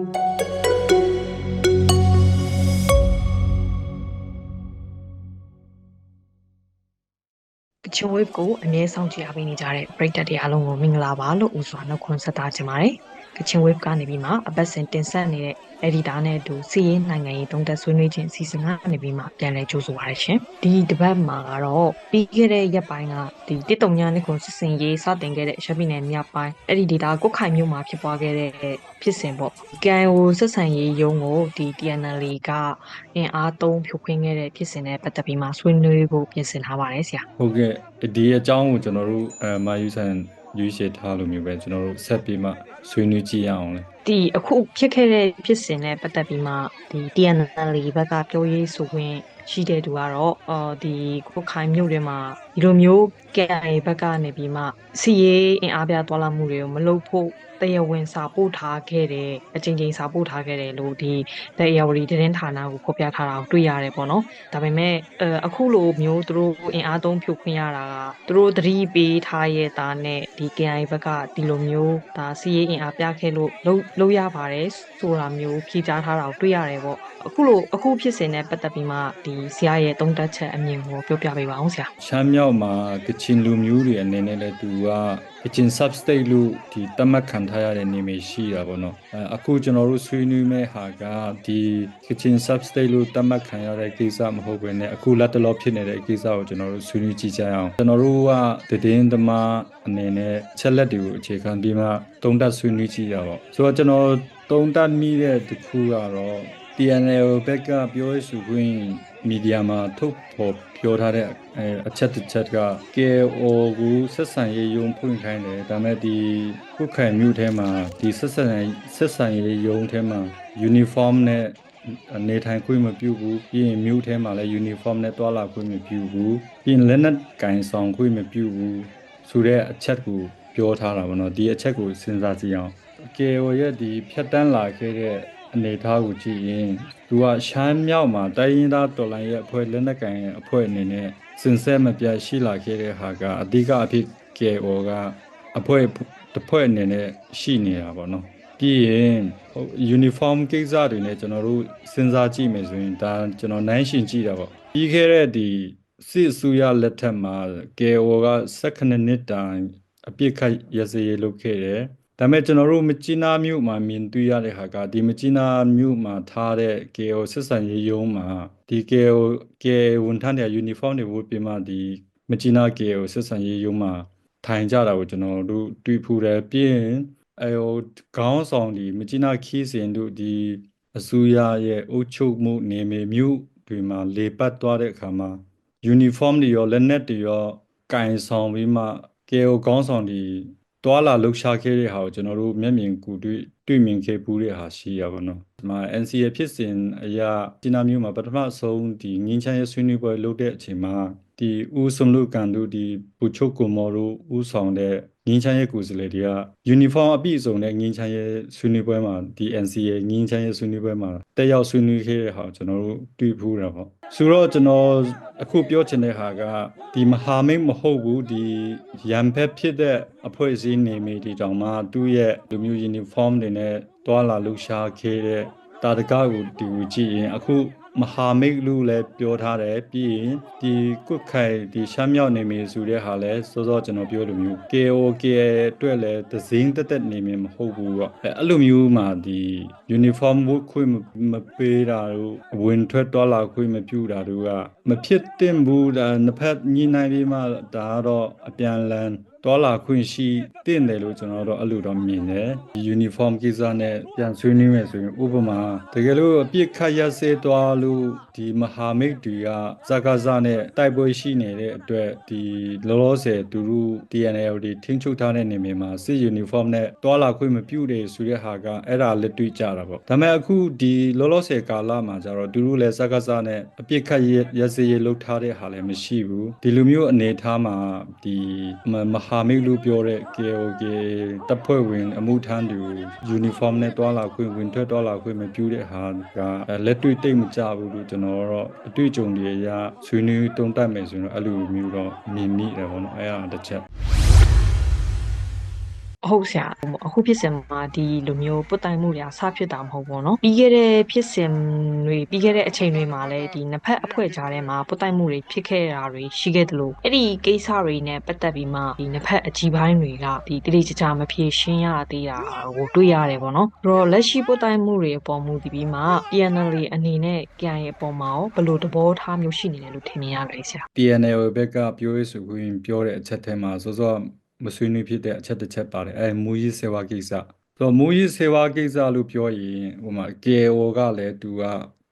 ကချင် wave ကိုအနည်းဆောင်ကြည့်အားပေးနေကြတဲ့ပရိသတ်တွေအားလုံးကိုမင်္ဂလာပါလို့ဦးစွာနှုတ်ခွန်းဆက်သချင်ပါတယ်။ ကချင် wave ကနေပြီးမှအပတ်စဉ်တင်ဆက်နေတဲ့ editor နဲ့အတူစီးရေးနိုင်ငံရေးသုံးသပ်ဆွေးနွေးခြင်းအစီအစဉ်ကနေပြီးမှပြန်လည်ကြိုးဆိုပါရရှင်။ဒီတပတ်မှာကတော့ပြီးခဲ့တဲ့ရက်ပိုင်းကဒီတစ်တုံညာနှစ်ခုစစ်စင်ရေးစတင်ခဲ့တဲ့ရှမ်းပြည်နယ်မြောက်ပိုင်းအဲ့ဒီဒေတာကုတ်ခိုင်မြို့မှာဖြစ်ပွားခဲ့တဲ့ဖြစ်စဉ်ပေါ့။ကန်ဟိုဆက်ဆံရေးရုံးကိုဒီ TNL ကအင်အားသုံးဖြိုခွင်းခဲ့တဲ့ဖြစ်စဉ်နဲ့ပတ်သက်ပြီးမှဆွေးနွေးဖို့ပြင်ဆင်ထားပါတယ်ဆရာ။ဟုတ်ကဲ့ဒီအကြောင်းကိုကျွန်တော်တို့အဲမာယူဆန်ယူရှေထားလို့မျိုးပဲကျွန်တော်တို့ဆက်ပြီးမှ ဆွေးနွေးကြည့်ရအောင်လေ ဒီအခုဖြစ်ခဲ့တဲ့ဖြစ်စဉ်နဲ့ပတ်သက်ပြီးမှဒီ TNL ဘက်ကပြောရေးဆိုခွင့်ရှိတဲ့သူကတော့အော်ဒီကိုခိုင်မြို့ထဲမှာဒီလိုမျိုး KIA ဘက်ကနေပြီးမှစီရေးအင်အားပြသွားလာမှုတွေကိုမလုပ်ဖို့တရားဝင်စာပို့ထားခဲ့တယ်အချိန်ချင်းစာပို့ထားခဲ့တယ်လို့ဒီတရားဝတီသတင်းဌာနကိုဖော်ပြထားတာကိုတွေ့ရတယ်ပေါ့နော်ဒါပေမဲ့အဲအခုလိုမျိုးသူတို့အင်အားသုံးဖြုတ်ခွင့်ရတာကသူတို့သတိပေးထားရဲ့သားနဲ့ဒီ KIA ဘက်ကဒီလိုမျိုးဒါစီရေးအင်အားပြခဲ့လို့လုံးလုံးရပါတယ်ဆိုတာမျိုးဖြေကြားထားတာကိုတွေ့ရတယ်ပေါ့အခုလိုအခုဖြစ်စဉ်နဲ့ပတ်သက်ပြီးမှဒီဆရာရဲ့တုံးတက်ချက်အမြင်ကိုပြောပြပေးပါအောင်ဆရာရှမ်းမြောက်မှာကချင်လူမျိုးတွေအနေနဲ့လည်းသူကကချင် substate လို့ဒီတတ်မှတ်ခံထားရတဲ့နေမျိုးရှိတာပေါ့နော်အဲအခုကျွန်တော်တို့ဆွေးနွေးမဲ့ဟာကဒီကချင် substate လို့တတ်မှတ်ခံရတဲ့ကိစ္စမဟုတ်ဘဲနဲ့အခုလက်တလောဖြစ်နေတဲ့ကိစ္စကိုကျွန်တော်တို့ဆွေးနွေးကြည့်ကြအောင်ကျွန်တော်တို့ကတည်င်းသမားအနေနဲ့ချက်လက်တွေကိုအခြေခံပြီးမှတုံးတက်ဆွေးနွေးကြည့်ရပါဆိုတော့ကျွန်တော်တုံးတက်မိတဲ့တစ်ခုကတော့ TNL ဘက်ကပြောရဆိုခွင့် မီဒီယာမှာထုတ်ဖော်ပြောထားတဲ့အအချက်တစ်ချက်က KO ကိုဆက်ဆံရေးယုံဖွင့်ခိုင်းတယ်ဒါပေမဲ့ဒီခုခိုင်မြို့ထဲမှာဒီဆက်ဆံဆက်ဆံရေးယုံထဲမှာ uniform နဲ့နေထိုင်ခွင့်မပြုဘူးပြီးရင်မြို့ထဲမှာလည်း uniform နဲ့တွာလာခွင့်မပြုဘူးပြီးရင်လက်နက်ကင်ဆောင်ခွင့်မပြုဘူးဆိုတဲ့အချက်ကိုပြောထားတာပေါ့နော်ဒီအချက်ကိုစဉ်းစားကြည့်အောင် KO ရဲ့ဒီဖြတ်တန်းလာခဲ့တဲ့ အနေအထားကိုကြည့်ရင်သူကရှမ်းမြောက်မှာတိုင်းရင်းသားတော်လိုင်းရဲ့အဖွဲ့လက်နက်ကိုင်ရဲ့အဖွဲ့အနေနဲ့စင်ဆက်မပြတ်ရှိလာခဲ့တဲ့ဟာကအဓိကအဖြစ် KO ကအဖွဲ့တစ်ဖွဲ့အနေနဲ့ရှိနေတာပေါ့နော်ပြီးရင် uniform ကိစ္စတွေနဲ့ကျွန်တော်တို့စဉ်းစားကြည့်မယ်ဆိုရင်ဒါကျွန်တော်နိုင်ရှင်ကြည့်တာပေါ့ပြီးခဲ့တဲ့ဒီစစ်အစိုးရလက်ထက်မှာ KO က16နှစ်တိုင်အပြစ်ခတ်ရစေရလုပ်ခဲ့တယ် ဒါပေမဲ့ကျွန်တော်တို့မကြီးနားမြို့မှာမြင်တွေ့ရတဲ့ဟာကဒီမကြီးနားမြို့မှာထားတဲ့ KO ဆက်ဆံရေးရုံးမှာဒီ KO KO ဝန်ထမ်းတွေ uniform တွေဝတ်ပြီးမှဒီမကြီးနား KO ဆက်ဆံရေးရုံးမှာထိုင်ကြတာကိုကျွန်တော်တို့တွေ့ဖူးတယ်ပြီးရင်အဲဟိုခေါင်းဆောင်ဒီမကြီးနားခီးစင်တို့ဒီအစိုးရရဲ့အုပ်ချုပ်မှုနေမြေမြို့တွေမှာလေပတ်သွားတဲ့အခါမှာ uniform တွေရောလက်နက်တွေရောကင်ဆောင်ပြီးမှ KO ခေါင်းဆောင်ဒီ တွာလာလှုပ်ရှားခဲ့တဲ့ဟာကိုကျွန်တော်တို့မျက်မြင်ကူတွေ့တွေ့မြင်ခဲ့ပူးတဲ့ဟာရှိရပါတော့ဒီမှာ NCA ဖြစ်စဉ်အရာကျင်းနာမျိုးမှာပထမဆုံးဒီငင်းချမ်းရေးဆွေးနွေးပွဲလုပ်တဲ့အချိန်မှာ ဒီဦးစုံလူကန်တို့ဒီပူချုပ်ကိုမော်တို့ဦးဆောင်တဲ့ငင်းချမ်းရေးကိုယ်စားလှယ်တွေက uniform အပြည့်စုံနဲ့ငင်းချမ်းရေးဆွေးနွေးပွဲမှာဒီ NCA ငင်းချမ်းရေးဆွေးနွေးပွဲမှာတက်ရောက်ဆွေးနွေးခဲ့တဲ့ဟာကျွန်တော်တို့တွေ့ဖူးတာပေါ့ဆိုတော့ကျွန်တော်အခုပြောချင်တဲ့ဟာကဒီမဟာမိတ်မဟုတ်ဘူးဒီရန်ဖက်ဖြစ်တဲ့အဖွဲ့အစည်းနေမိဒီတောင်မှသူ့ရဲ့လူမျိုး uniform တွေနဲ့တွာလာလှူရှားခဲ့တဲ့တာတကကိုဒီကိုကြည့်ရင်အခု မဟာမိတ်လို့လည်းပြောထားတယ်ပြီးရင်ဒီကုတ်ခိုင်ဒီရှမ်းမြောက်နေမည်ဆိုတဲ့ဟာလဲစောစောကျွန်တော်ပြောလိုမျိုး KOK အတွက်လည်းသစင်းတက်တက်နေမည်မဟုတ်ဘူးပေါ့အဲအဲ့လိုမျိုးမှာဒီ uniform ဝတ်ခွင့်မပေးတာတို့ဝင်ထွက်သွားလာခွင့်မပြုတာတို့ကမဖြစ်သင့်ဘူးဒါနှစ်ဖက်ညှိနှိုင်းပြီးမှဒါကတော့အပြန်လန်း တွာလာခွင့်ရှိတင့်တယ်လို့ကျွန်တော်တို့အဲ့လိုတော့မြင်တယ်ဒီ uniform ကိစ္စနဲ့ပြန်ဆွေးနွေးမယ်ဆိုရင်ဥပမာတကယ်လို့အပြစ်ခတ်ရစေသွားလို့ဒီမဟာမိတ်တွေကဇကာဇနဲ့တိုက်ပွဲရှိနေတဲ့အတွက်ဒီလောလောဆယ်သူတို့ TNL တွေထင်းချုပ်ထားတဲ့နေမြေမှာစစ် uniform နဲ့တွာလာခွင့်မပြုတယ်ဆိုတဲ့ဟာကအဲ့ဒါလက်တွေ့ကြတာပေါ့ဒါပေမဲ့အခုဒီလောလောဆယ်ကာလမှာကျတော့သူတို့လည်းဇကာဇနဲ့အပြစ်ခတ်ရစေရလုပ်ထားတဲ့ဟာလည်းမရှိဘူးဒီလိုမျိုးအနေထားမှာဒီမဟာမိတ်လို့ပြောတဲ့ KOK တပ်ဖွဲ့ဝင် အမှုထမ်းတွေ uniform နဲ့တွာလာခွင့်ဝင်ထွက်တွာလာခွင့်မပြုတဲ့ဟာကလက်တွေ့တိတ်မကြဘူးလို့ကျွန်တော်တော့အတွေ့အကြုံတွေအရဆွေးနွေးတုံးတက်မယ်ဆိုတော့အဲ့လိုမျိုးတော့မြင်မိတယ်ပေါ့နော်အဲ့ဒါတစ်ချက် ဟုတ်ဆရာအခုဖြစ်စဉ်မှာဒီလိုမျိုးပုတ်တိုင်မှုတွေအဆဖြစ်တာမဟုတ်ဘူးเนาะပြီးခဲ့တဲ့ဖြစ်စဉ်တွေပြီးခဲ့တဲ့အချိန်တွေမှာလည်းဒီနှစ်ဖက်အဖွဲ့ကြားထဲမှာပုတ်တိုင်မှုတွေဖြစ်ခဲ့တာတွေရှိခဲ့တယ်လို့အဲ့ဒီကိစ္စတွေနဲ့ပတ်သက်ပြီးမှဒီနှစ်ဖက်အကြီးပိုင်းတွေကဒီတိတိကျကျမဖြေရှင်းရသေးတာကိုတွေ့ရတယ်ပေါ့နော်။အဲ့တော့လက်ရှိပုတ်တိုင်မှုတွေအပေါ်မူတည်ပြီးမှ PNL အနေနဲ့ KIA အပေါ်မှာရောဘယ်လိုသဘောထားမျိုးရှိနေတယ်လို့ထင်မြင်ရလဲဆရာ TNL ဘက်ကပြောရေးဆိုခွင့်ပြောတဲ့အချက်ထဲမှာစောစော မဆွေးနွေးဖြစ်တဲ့အချက်တစ်ချက်ပါတယ်အဲမူကြီးစေဝါကိစ္စဆိုတော့မူကြီးစေဝါကိစ္စလို့ပြောရင်ဟိုမှာ KO ကလည်းသူက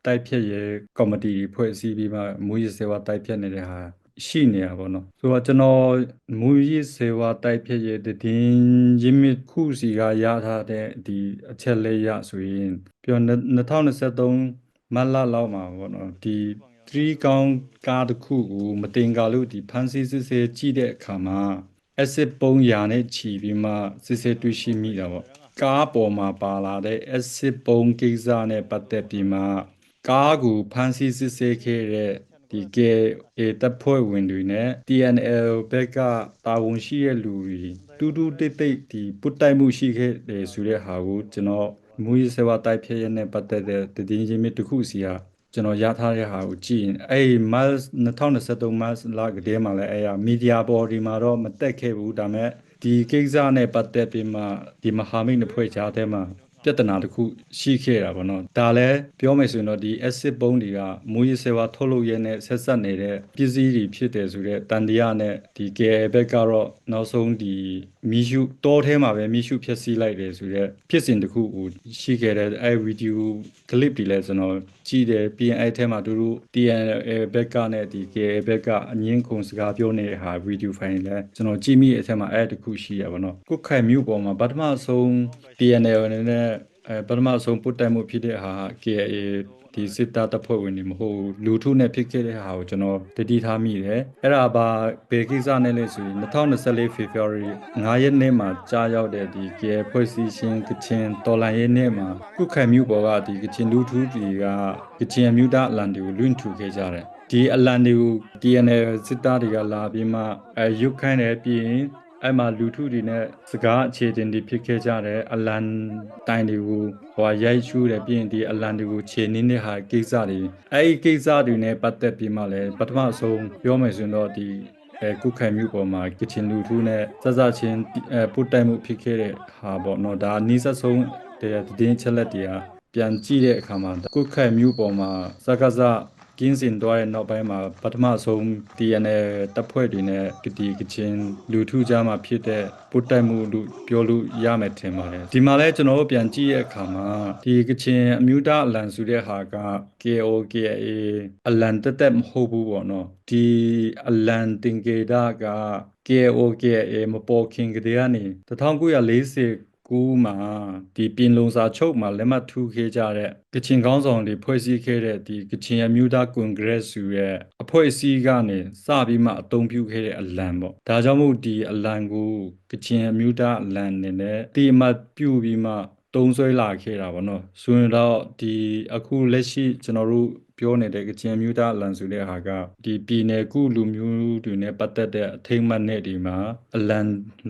တိုက်ဖြတ်ရေးကော်မတီဖွဲ့စည်းပြီးမှမူကြီးစေဝါတိုက်ဖြတ်နေတဲ့ဟာရှိနေတာပေါ့နော်ဆိုတော့ကျွန်တော်မူကြီးစေဝါတိုက်ဖြတ်ရေးတည်င်းရင်းမြစ်ခုစီကရထားတဲ့ဒီအချက်လေးရဆိုရင်ပြော2023မတ်လလောက်မှာပေါ့နော်ဒီ3ကောင်းကားတစ်ခုကိုမတင်ကာလို့ဒီဖန်စီစစ်စစ်ကြည့်တဲ့အခါမှာ acid ပုံရာနဲ့ခြီးပြီးမှစစ်စစ်တွေ့ရှိမိတာပေါ့ကားပေါ်မှာပါလာတဲ့ acid ပုံကိစ္စနဲ့ပတ်သက်ပြီးမှကားကိုဖန်စီစစ်စစ်ခဲ့တဲ့ဒီ KA တပ်ဖွဲ့ဝင်တွေနဲ့ TNL ဘက်ကတာဝန်ရှိတဲ့လူတွေတူတူတိတ်တိတ်ဒီပုတ်တိုက်မှုရှိခဲ့တယ်ဆိုတဲ့ဟာကိုကျွန်တော်မူရေးစေဝါတိုက်ဖြစ်ရတဲ့ပတ်သက်တဲ့တည်င်းချင်းမြစ်တစ်ခုစီက ကျွန်တော်ရထားတဲ့ဟာကိုကြည့်ရင်အဲ့ Mars 2023 Mars လကတည်းမှာလည်းအဲ့ရမီဒီယာပေါ်ဒီမှာတော့မတက်ခဲ့ဘူးဒါပေမဲ့ဒီကိစ္စနဲ့ပတ်သက်ပြီးမှဒီမဟာမိတ်နှစ်ဖွဲ့ကြားထဲမှာပြဿနာတစ်ခုရှိခဲ့တာပေါ့နော်ဒါလည်းပြောမယ်ဆိုရင်တော့ဒီ acid ပုံးတွေကမူရစေဝါထုတ်လုပ်ရဲနဲ့ဆက်ဆက်နေတဲ့ပစ္စည်းတွေဖြစ်တယ်ဆိုတော့တန်တရားနဲ့ဒီ KA ဘက်ကတော့နောက်ဆုံးဒီမီရှုတောထဲမှာပဲမီရှုဖြက်စီးလိုက်တယ်ဆိုတော့ဖြစ်စဉ်တစ်ခုကိုရှိခဲ့တဲ့အဲဗီဒီယိုကလစ်တွေလည်းကျွန်တော်ကြည့်တယ်ပြီးရင်အဲထဲမှာသူတို့ TNA ဘက်ကနဲ့ဒီ KA ဘက်ကအငင်းခုန်စကားပြောနေတဲ့ဟာဗီဒီယိုဖိုင်လည်းကျွန်တော်ကြည့်မိတဲ့အထက်မှာအဲတစ်ခုရှိရပါတော့ကုတ်ခိုင်မြို့ပေါ်မှာပထမဆုံး TNA အနေနဲ့ အဲပထမဆုံးပုတ်တိုင်မှုဖြစ်တဲ့ဟာ KA ဒီစစ်သားတပ်ဖွဲ့ဝင်တွေမဟုတ်ဘူးလူထုနဲ့ဖြစ်ခဲ့တဲ့ဟာကိုကျွန်တော်တတိထားမိတယ်အဲ့ဒါဘာဘယ်ကိစ္စနဲ့လဲဆိုရင်2024 February 9ရက်နေ့မှာကြားရောက်တဲ့ဒီ KA ဖွဲ့စည်းရှင်ကချင်တော်လန်ရေးနေ့မှာကုခိုင်မြို့ပေါ်ကဒီကချင်လူထုတွေကကချင်အမျိုးသားအလံတွေကိုလွင့်ထူခဲ့ကြတယ်ဒီအလံတွေကို TNL စစ်သားတွေကလာပြီးမှအဲရုတ်ခိုင်းတယ်ပြီးရင် အဲ့မှာလူထုတွေနဲ့စကားအခြေတင်တွေဖြစ်ခဲ့ကြတယ်အလံတိုင်တွေကိုဟိုရိုက်ရှူးတယ်ပြီးရင်ဒီအလံတွေကိုခြေနင်းတဲ့ဟာကိစ္စတွေအဲ့ဒီကိစ္စတွေနဲ့ပတ်သက်ပြီးမှလည်းပထမဆုံးပြောမယ်ဆိုရင်တော့ဒီအဲကုခိုင်မျိုးပေါ်မှာကချင်လူထုနဲ့စစချင်းအဲပုတ်တိုင်မှုဖြစ်ခဲ့တဲ့ဟာပေါ့နော်ဒါနီးစပ်ဆုံးတဲ့တင်းချက်လက်တွေကပြန်ကြည့်တဲ့အခါမှာကုခိုင်မျိုးပေါ်မှာစကားစ ကင်းစင်သွားတဲ့နောက်ပိုင်းမှာပထမဆုံး TNL တပ်ဖွဲ့တွေနဲ့ဒီကချင်လူထုကြားမှာဖြစ်တဲ့ပုတ်တက်မှုလို့ပြောလို့ရမယ်ထင်ပါတယ်ဒီမှာလဲကျွန်တော်တို့ပြန်ကြည့်ရဲ့အခါမှာဒီကချင်အမျိုးသားအလံဆိုတဲ့ဟာက KO KA အလံတက်တက်မဟုတ်ဘူးပေါ့နော်ဒီအလံတင်ကေတာက KO KA မပေါ်ခင်ကတည်းကနေ1940 ကူမှာဒီပြင်လုံစာချုပ်မှာလက်မှတ်ထိုးခဲ့ကြတဲ့ကချင်ကောင်းဆောင်တွေဖွဲ့စည်းခဲ့တဲ့ဒီကချင်အမျိုးသားကွန်ဂရက်ဆိုရဲ့အဖွဲ့အစည်းကနေစပြီးမှအသုံးပြုခဲ့တဲ့အလံပေါ့ဒါကြောင့်မို့ဒီအလံကိုကချင်အမျိုးသားအလံနေနဲ့ဒီအမှတ်ပြုပြီးမှတုံးဆွဲလာခဲ့တာပေါ့နော်ဆိုရင်တော့ဒီအခုလက်ရှိကျွန်တော်တို့ ပြောနေတဲ့ကချင်မျိုးသားအလံဆိုတဲ့ဟာကဒီပြည်နယ်ကုလူမျိုးတွေနဲ့ပတ်သက်တဲ့အထိမ့်မှတ်နဲ့ဒီမှာအလံ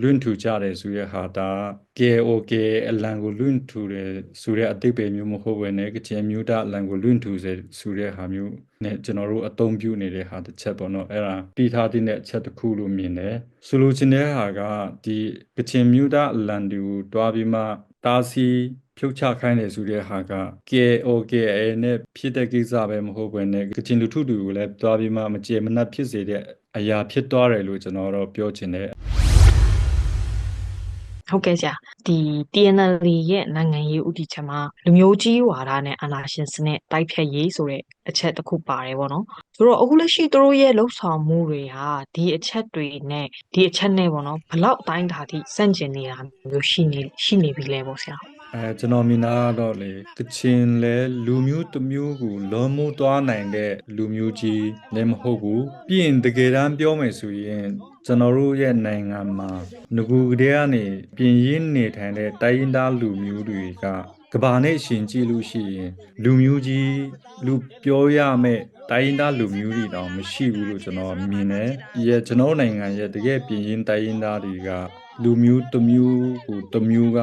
လွင့်ထူကြတယ်ဆိုတဲ့ဟာဒါ KOK အလံကိုလွင့်ထူတယ်ဆိုတဲ့အတိတ်ပဲမျိုးမဟုတ်ဘဲနဲ့ကချင်မျိုးသားအလံကိုလွင့်ထူစေဆိုတဲ့ဟာမျိုးနဲ့ကျွန်တော်တို့အသုံးပြုနေတဲ့ဟာတစ်ချက်ပေါ့နော်အဲ့ဒါပြီးထားတဲ့အချက်တစ်ခုလို့မြင်တယ်ဆိုလိုချင်တဲ့ဟာကဒီကချင်မျိုးသားအလံတွေကိုတွားပြီးမှတားဆီး ဖြုတ်ချခိုင်းတယ်ဆိုတဲ့ဟာက KOKA နဲ့ဖြစ်တဲ့ကိစ္စပဲမဟုတ်ဘဲနဲ့ကချင်လူထုတွေကိုလည်းတွားပြီးမှမကြေမနက်ဖြစ်စေတဲ့အရာဖြစ်သွားတယ်လို့ကျွန်တော်တော့ပြောချင်တယ်ဟုတ်ကဲ့ဆရာဒီ TNL ရဲ့နိုင်ငံရေးဥတီချက်မှာလူမျိုးကြီးဝါဒနဲ့အာဏာရှင်စနစ်တိုက်ဖြတ်ရေးဆိုတဲ့အချက်တစ်ခုပါတယ်ပေါ့နော်ဆိုတော့အခုလက်ရှိသူတို့ရဲ့လှုပ်ဆောင်မှုတွေဟာဒီအချက်တွေနဲ့ဒီအချက်နဲ့ပေါ့နော်ဘလောက်အတိုင်းတာထိစန့်ကျင်နေတာမျိုးရှိနေရှိနေပြီလဲပေါ့ဆရာ အဲကျွန်တော်မြင်တာကတော့လေကချင်လဲလူမျိုးတစ်မျိုးကိုလွန်မိုးသွားနိုင်တဲ့လူမျိုးကြီးလည်းမဟုတ်ဘူးပြီးရင်တကယ်တမ်းပြောမယ်ဆိုရင်ကျွန်တော်တို့ရဲ့နိုင်ငံမှာငကူကလေးကနေပြင်ရင်းနေထိုင်တဲ့တိုင်းရင်းသားလူမျိုးတွေကကဘာနဲ့ရှင်ကြည့်လို့ရှိရင်လူမျိုးကြီးလူပြောရမဲ့တိုင်းရင်းသားလူမျိုးတွေတောင်မရှိဘူးလို့ကျွန်တော်မြင်တယ်။ရဲ့ကျွန်တော်နိုင်ငံရဲ့တကယ်ပြင်ရင်းတိုင်းရင်းသားတွေက လူမျိုးတစ်မျိုးကိုတစ်မျိုးက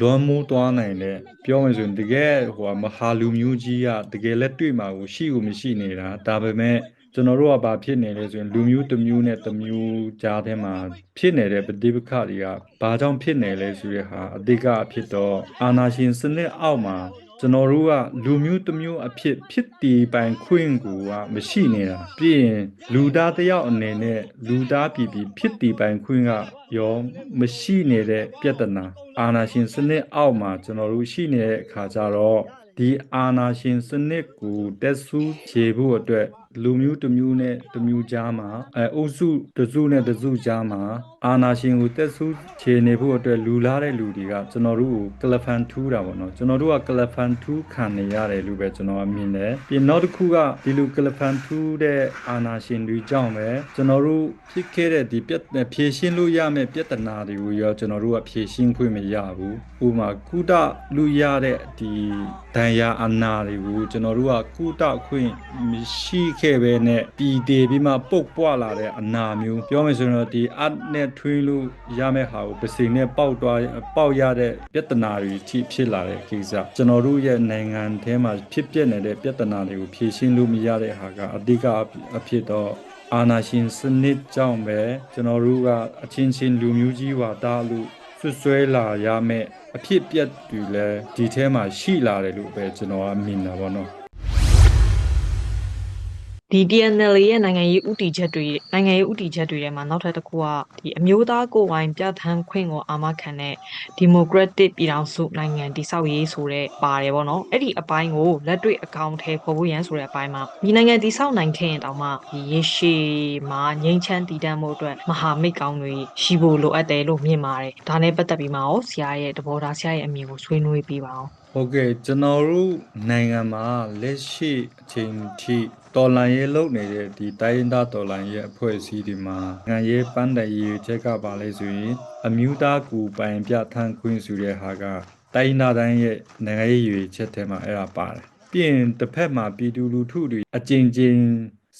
လွမ်းမိုးသွားနိုင်တယ်ပြောမယ်ဆိုရင်တကယ်ဟိုမဟာလူမျိုးကြီးကတကယ်လက်တွေ့မှာကိုရှိကိုမရှိနေတာဒါပေမဲ့ကျွန်တော်တို့ကဘာဖြစ်နေလဲဆိုရင်လူမျိုးတစ်မျိုးနဲ့တစ်မျိုးကြားထဲမှာဖြစ်နေတဲ့ပဋိပက္ခတွေကဘာကြောင့်ဖြစ်နေလဲဆိုတဲ့ဟာအတိတ်ကအဖြစ်တော့အာနာရှင်စနစ်အောက်မှာ ကျွန်တော်တို့ကလူမျိုးတစ်မျိုးအဖြစ်ဖြစ်တည်ပိုင်ခွင့်ကိုကမရှိနေတာပြီးရင်လူသားတစ်ယောက်အနေနဲ့လူသားပြည်ပြည်ဖြစ်တည်ပိုင်ခွင့်ကရောမရှိနေတဲ့ပြဿနာအာနာရှင်စနစ်အောက်မှာကျွန်တော်တို့ရှိနေတဲ့အခါကျတော့ဒီအာနာရှင်စနစ်ကိုတက်ဆူးခြေဖို့အတွက် လူမျိုးတစ်မျိုးနဲ့တစ်မျိုးကြားမှာအဲအုပ်စုတစ်စုနဲ့တစ်စုကြားမှာအာနာရှင်ကိုတက်ဆူးခြေနေဖို့အတွက်လူလာတဲ့လူတွေကကျွန်တော်တို့ကိုကလဖန်ထူးတာပေါ့နော်ကျွန်တော်တို့ကကလဖန်ထူးခံနေရတယ်လို့ပဲကျွန်တော်ကမြင်တယ်ပြီးနောက်တစ်ခုကဒီလူကလဖန်ထူးတဲ့အာနာရှင်တွေကြောင့်ပဲကျွန်တော်တို့ဖြစ်ခဲ့တဲ့ဒီပြက်ဖြည့်ရှင်းလို့ရမယ့်ပြဿနာတွေကိုရောကျွန်တော်တို့ကဖြည့်ရှင်းခွင့်မရဘူးဥပမာကုတလူရတဲ့ဒီဒဏ်ရာအနာတွေကိုကျွန်တော်တို့ကကုတခွင့်မရှိခဲ့ပဲနဲ့ပြည်တည်ပြီးမှပုတ်ပွားလာတဲ့အနာမျိုးပြောမယ်ဆိုရင်တော့ဒီအတ်နဲ့ထွေးလို့ရမယ့်ဟာကိုပစိန်နဲ့ပေါက်သွားပေါက်ရတဲ့ပြဿနာတွေအထိဖြစ်လာတဲ့ကိစ္စကျွန်တော်တို့ရဲ့နိုင်ငံထဲမှာဖြစ်ပျက်နေတဲ့ပြဿနာတွေကိုဖြေရှင်းလို့မရတဲ့ဟာကအဓိကအဖြစ်တော့အာနာရှင်စနစ်ကြောင့်ပဲကျွန်တော်တို့ကအချင်းချင်းလူမျိုးကြီးဝါဒလို့ဆွဆွဲလာရမယ့်အဖြစ်ပြက်တွေလည်းဒီထဲမှာရှိလာတယ်လို့ပဲကျွန်တော်ကမြင်တာပေါ့နော် ဒီ DNL ရဲ့နိုင်ငံရေးဥတီချက်တွေနိုင်ငံရေးဥတီချက်တွေထဲမှာနောက်ထပ်တစ်ခုကဒီအမျိုးသားကိုယ်ပိုင်ပြဋ္ဌာန်းခွင့်ကိုအာမခံတဲ့ Democratic ပြည်ထောင်စုနိုင်ငံတည်ဆောက်ရေးဆိုတဲ့ပါတယ်ပေါ့နော်အဲ့ဒီအပိုင်းကိုလက်တွေ့အကောင့်ထဲပေါ်ဖို့ရန်ဆိုတဲ့အပိုင်းမှာဒီနိုင်ငံတည်ဆောက်နိုင်ခဲ့ရင်တောင်မှဒီရေရှည်မှာငြိမ်းချမ်းတည်တံ့မှုအတွက်မဟာမိတ်ကောင်းတွေရှိဖို့လိုအပ်တယ်လို့မြင်ပါတယ်ဒါနဲ့ပတ်သက်ပြီးမှရောဆရာရဲ့သဘောထားဆရာရဲ့အမြင်ကိုဆွေးနွေးပေးပါအောင် ဟုတ်ကဲ့ကျွန်တော်တို့နိုင်ငံမှာလက်ရှိအချိန်ထိတော်လန်ရေးလုပ်နေတဲ့ဒီတိုင်းရင်းသားတော်လန်ရေးအဖွဲ့အစည်းတွေမှာငံရေးပန်းတရေးချက်ကပါလဲဆိုရင် အမျိုးသားကူပိုင်ပြဋ္ဌာန်းခွင့်ဆိုတဲ့ဟာကတိုင်းရင်းသားတိုင်းရဲ့နိုင်ငံရေးရွေချက်ထဲမှာအဲ့ဒါပါတယ်ပြီးရင်တစ်ဖက်မှာပြည်သူလူထုတွေအကြင်ကြင်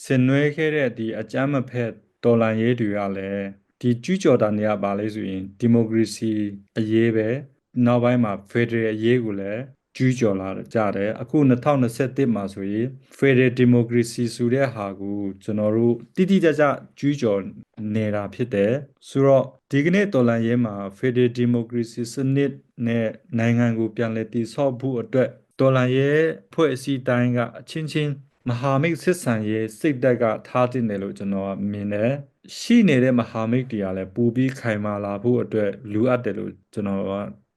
ဆင်နွှဲခဲ့တဲ့ဒီအကြမ်းမဖက်တော်လန်ရေးတွေကလည်းဒီကျူးကျော်တာနေရာပါလဲဆိုရင်ဒီမိုကရေစီအရေးပဲ နောက်ပိုင်းမှာ Federal အရေးကိုလည်းကျူးကျော်လာကြတယ်အခု2021မှာဆိုရင် Federal Democracy ဆိုတဲ့ဟာကိုကျွန်တော်တို့တိတိကျကျကျူးကျော်နေတာဖြစ်တယ်ဆိုတော့ဒီကနေ့တော်လန်ရေးမှာ Federal Democracy စနစ်နဲ့နိုင်ငံကိုပြန်လည်တည်ဆောက်ဖို့အတွက်တော်လန်ရေးဖွဲ့အစည်းတိုင်းကအချင်းချင်းမဟာမိတ်စစ်ဆန်ရေးစိတ်တက်ကထားတင်တယ်လို့ကျွန်တော်ကမြင်တယ်ရှိနေတဲ့မဟာမိတ်တွေကလည်းပူပြီးခိုင်မာလာဖို့အတွက်လိုအပ်တယ်လို့ကျွန်တော်က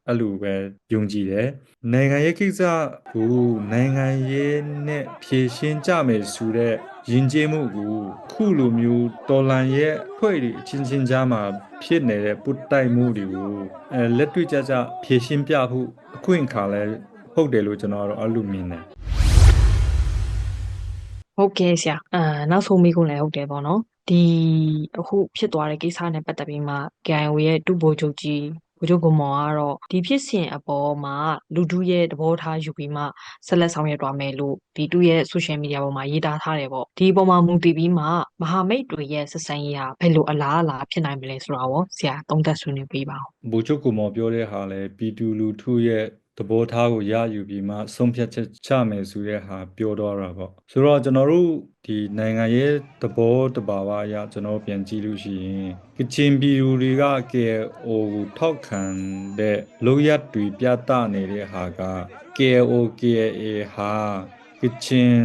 အဲ့လိုပဲယုံကြည်တယ်နိုင်ငံရေးကိစ္စကိုနိုင်ငံရေးနဲ့ဖြည့်ရှင်းကြမယ်ဆိုတဲ့ယဉ်ကျေးမှုကိုခုလိုမျိုးတော်လန်ရဲ့ဖွဲ့တွေအချင်းချင်းကြားမှာဖြစ်နေတဲ့ပုတ်တိုက်မှုတွေကိုအဲလက်တွေ့ကြကြဖြည့်ရှင်းပြဖို့အခွင့်အခါလဲဟုတ်တယ်လို့ကျွန်တော်ကတော့အဲ့လိုမြင်တယ်ဟုတ်ကဲ့ဆရာအာနောက်ဆုံးမေးခွန်းလည်းဟုတ်တယ်ပေါ့နော်ဒီအခုဖြစ်သွားတဲ့ကိစ္စနဲ့ပတ်သက်ပြီးမှ KIO ရဲ့တူဘိုချုပ်ကြီး ဘိုချုပ်ကမော်ကတော့ဒီဖြစ်စဉ်အပေါ်မှာလူထုရဲ့သဘောထားယူပြီးမှဆက်လက်ဆောင်ရွက်သွားမယ်လို့ဒီသူ့ရဲ့ social media ပေါ်မှာရေးသားထားတယ်ပေါ့ဒီအပေါ်မှာမူတည်ပြီးမှမဟာမိတ်တွေရဲ့ဆက်ဆံရေးဟာဘယ်လိုအလားအလာဖြစ်နိုင်မလဲဆိုတာရောဆရာသုံးသပ်ဆွေးနွေးပေးပါဦးဘိုလ်ချုပ်ကူမော်ပြောတဲ့ဟာလဲပြည်သူလူထုရဲ့ သဘောထားကိုရယူပြီးမှဆုံးဖြတ်ချက်ချမယ်ဆိုတဲ့ဟာပြောတော့တာပေါ့ဆိုတော့ကျွန်တော်တို့ဒီနိုင်ငံရဲ့သဘောတဘာဝအရကျွန်တော်ပြန်ကြည့်လို့ရှိရင်ကချင်ပြည်သူတွေက KO ကိုထောက်ခံတဲ့လို့ရတွေပြသနေတဲ့ဟာက KO KA ဟာကချင်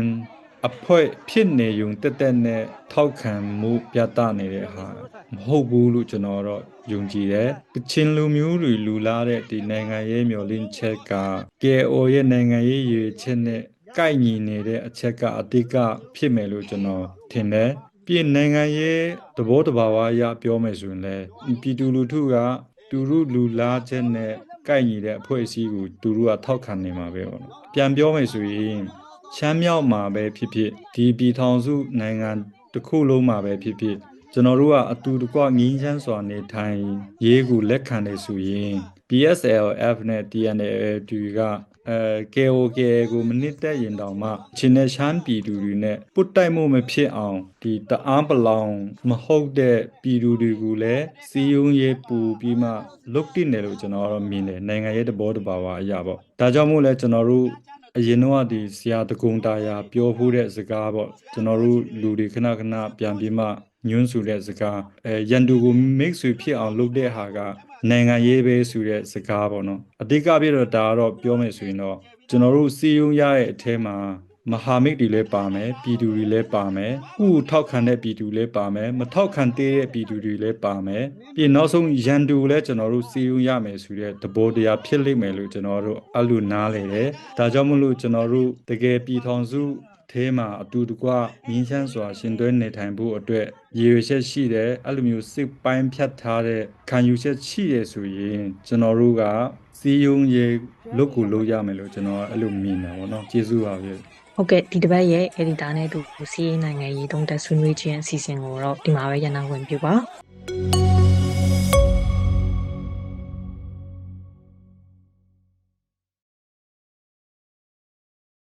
အဖွဲဖြစ်နေုံတက်တက်နဲ့ထောက်ခံမှုပြသနေတဲ့ဟာမဟုတ်ဘူးလို့ကျွန်တော်တော့ယုံကြည်တယ်။ကချင်လူမျိုးတွေလူလာတဲ့ဒီနိုင်ငံရေးမျှော်လင့်ချက်က KO ရဲ့နိုင်ငံရေးရည်ရွယ်ချက်နဲ့ကိုက်ညီနေတဲ့အချက်ကအတိတ်ကဖြစ်မယ်လို့ကျွန်တော်ထင်တယ်။ပြည်နိုင်ငံရေးသဘောတဘာဝအရပြောမယ်ဆိုရင်လည်းပြည်သူလူထုကသူတို့လူလားချက်နဲ့ကိုက်ညီတဲ့အဖွဲ့အစည်းကိုသူတို့ကထောက်ခံနေမှာပဲပေါ့နော်။ပြန်ပြောမယ်ဆိုရင် ချမ်းမြောက်မှာပဲဖြစ်ဖြစ်ဒီပြည်ထောင်စုနိုင်ငံတစ်ခုလုံးမှာပဲဖြစ်ဖြစ်ကျွန်တော်တို့ကအတူတကွငင်းချမ်းစွာနေထိုင်ရေးကိုလက်ခံနေဆိုရင် PSLF နဲ့ TNL တွေကအဲ KOK ကိုမနစ်တက်ရင်တောင်မှချင်းနဲ့ရှမ်းပြည်သူတွေနဲ့ပုတ်တိုက်မှုမဖြစ်အောင်ဒီတအားပလောင်မဟုတ်တဲ့ပြည်သူတွေကိုလည်းစီယုံရေးပူပြီးမှလုတ်တင်တယ်လို့ကျွန်တော်ကတော့မြင်တယ်နိုင်ငံရေးတဘောတဘာဝအရာပေါ့ဒါကြောင့်မို့လဲကျွန်တော်တို့ အရင်တော့ဒီဆရာတကုံတာယာပြောဖို့တဲ့စကားပေါ့ကျွန်တော်တို့လူတွေခဏခဏပြန်ပြီးမှညွှန်းဆိုတဲ့စကားအဲရန်သူကို mix ဆွေဖြစ်အောင်လုပ်တဲ့ဟာကနိုင်ငံရေးပဲဆိုတဲ့စကားပေါ့နော်အဓိကပြတော့ဒါကတော့ပြောမယ်ဆိုရင်တော့ကျွန်တော်တို့စီယုံရရဲ့အထဲမှာ မဟာမိတ်တွေလည်းပါမယ်ပြည်သူတွေလည်းပါမယ်ဥထောက်ခံတဲ့ပြည်သူလည်းပါမယ်မထောက်ခံသေးတဲ့ပြည်သူတွေလည်းပါမယ်ပြီးနောက်ဆုံးရန်သူလည်းကျွန်တော်တို့စီယုံရမယ်ဆိုတဲ့သဘောတရားဖြစ်လိမ့်မယ်လို့ကျွန်တော်တို့အဲ့လိုနားလေတယ်ဒါကြောင့်မလို့ကျွန်တော်တို့တကယ်ပြည်ထောင်စုအဲမှာအတူတကွမြင်းချမ်းစွာရှင်သွဲနေထိုင်ဖို့အတွက်ရည်ရွယ်ချက်ရှိတယ်အဲ့လိုမျိုးစစ်ပိုင်းဖြတ်ထားတဲ့ခံယူချက်ရှိရဆိုရင်ကျွန်တော်တို့ကစီယုံရေလုတ်ကိုလုတ်ရမယ်လို့ကျွန်တော်ကအဲ့လိုမြင်တယ်ဗောနော်ကျေးဇူးပါဗျ ဟုတ်ကဲ့ဒီတစ်ပတ်ရဲ့ editor နဲ့အတူစီးရေးနိုင်ငံရေးတုံးတက်ဆွေးနွေးခြင်းအစီအစဉ်ကိုတော့ဒီမှာပဲရန်နာဝင်ပြပါ